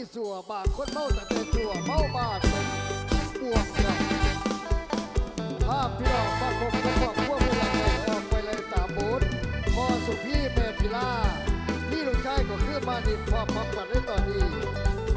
มีสัวบางคนเมาแต่เต่จั่วเมาบาดเป็นปวกกันภาพพี่น้องฟังผมก็บอกพวกเวลาไหนออกไปเลยตาบูธพอสุพี่แม่พิลาพี่ลูกชายก็ขึ้นมานิดพอพับกันได้ตอนนี้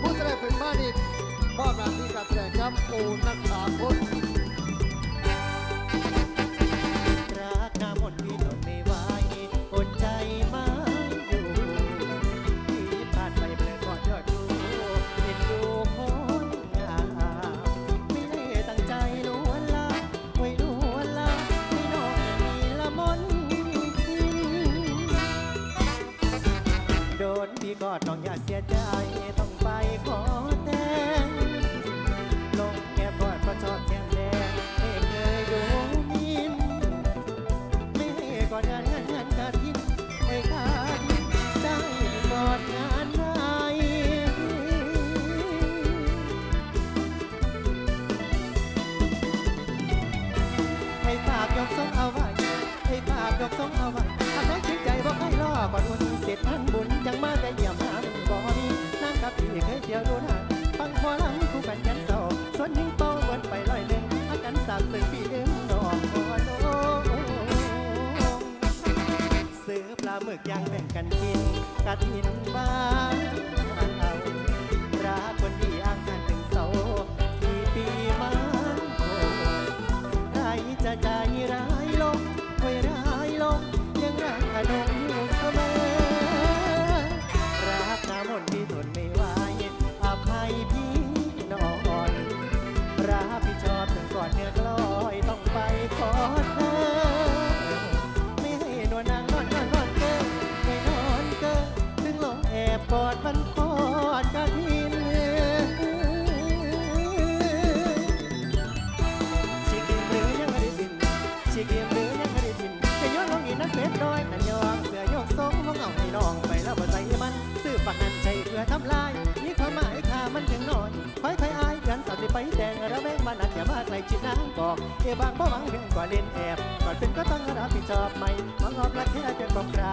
ผู้แสดงเป็นมานิดมอบหน้าที่การแสดงครับโอนักสามคน ก็ต้องอย่าเสียใจต้องไปขอแต่งลงแก้บอดก็ชอบแจมแดงไม่เคยดูมินไม่ให้ก่อนงานงานงานกระทินไม่ขาดได้ก่อนงานไหนให้ฝากยกสองเอาไว้ให้ฝากยกสองเอาไว้ นเสร็จงางบุญจังมาแต่เยี่ยมหาบ่มีนั่งกับพี่เคยเที่ยวดูหนังฟังพอลำคู่กันยันเศร้าส่วนยิ่งเป้าวนไปลอยเนึ่งอากันสามสิบปีเดิมดอกพอโลซื้อปลาหมึกย่างแบ่งกันกินกัดหินบ้าน เอบางบ่หวังเพียงกว่าเล่นแอบก่อนเป็นก็ต้องรับผิดชอบไหมมองรอบรักแค่จะบนองใคร